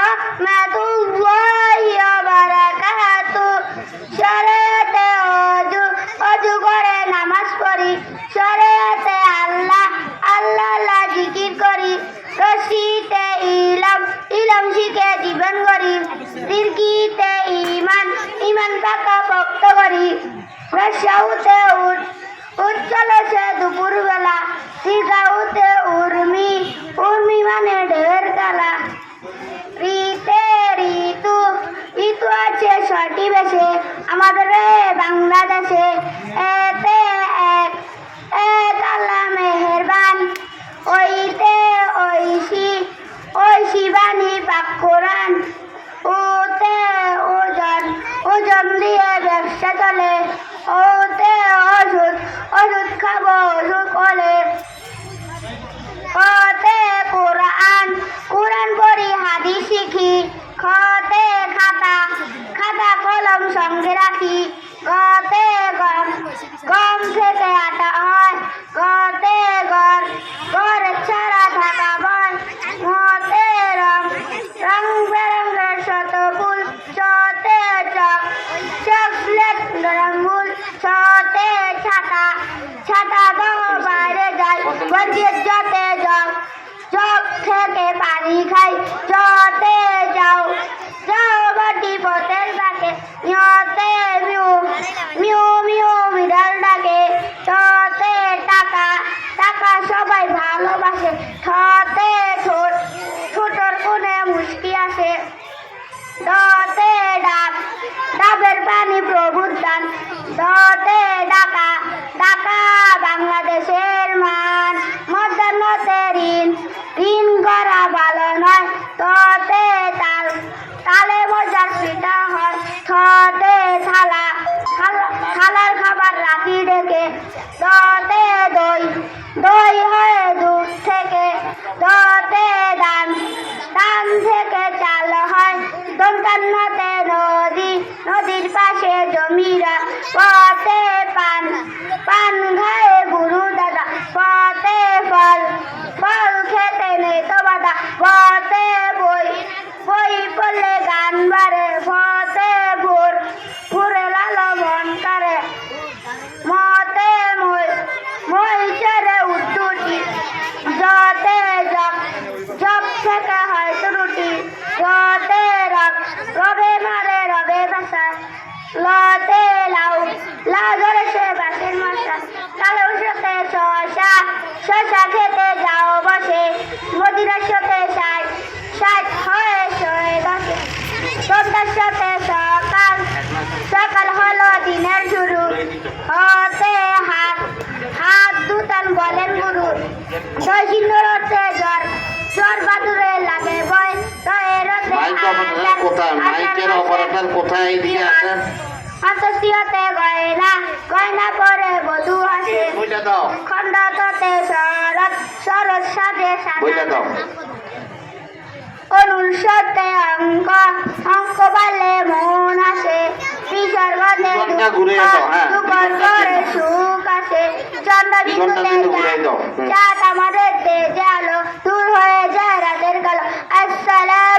রহমাতুল্লাহি ওয়া বারাকাতু শরীয়তে অজু অজু করে নামাজ পড়ি শরীয়তে আল্লাহ আল্লাহ আল্লাহ জিকির করি ইলম ইলম শিখে জীবন করি দিরকিতে ইমান ইমান পাকা ভক্ত করি রসাউতে উঠ উজ্জ্বল সে দুপুরবেলা উর্মি এতে এক এক আল্লাহ মেহেরবান, ওইতে ঐশী ঐশী বাণী পাক কোরআন। ওজন ওজন দিয়ে ব্যবসা চলে, ওতে ওষুধ ওষুধ খাব, ওষুধ বলে। খতে কোরআন কোরআন পড়ি, হাদিস শিখি, খতে খাতা খাতা কলম সঙ্গে রাখি। ছাতা দাও বাইরে যাই বঞ্চিত যতে যাও, চোখ থেকে পানি খাই যতে যাও। যাও বাটি পথের ডাকে নিয়তে মিউ মিউ মিউ, বিড়াল ডাকে। ততে টাকা টাকা সবাই ভালোবাসে। ঠতে ঠোঁট, ঠোঁটর কোণে মুশকি আসে। দতে ডাব, ডাবের পানি প্রভুর দান। দতে ডাকা ডাকা দতে দই দই হয় দুধ থেকে, দতে দান দান থেকে চাল হয়। দন্তান্নতে নদী, নদীর পাশে জমিরা, পথে লতে লাউ লাউ ধরে সে বাসের মশা লাউ সাথে শশা শশা খেতে যাও বসে। কোথায়? মাইকের অপারেটর কোথায়? এদিকে আসেন। আতসিয়াতে গয়না গয়না পরে বধু আসে। বইটা দাও। খণ্ডততে শরৎ শরৎ সাজে সাজা দাও। সত্যে অঙ্ক অঙ্ক বালে মন আসে। ঘণ্টা ঘুরে দাও, হ্যাঁ। করে সুখ আসে। চন্দ্র বিন্দুতে। চাঁদ আমাদের তেজে আলো দূর হয়ে যায় রাতের কালো। আসসালামু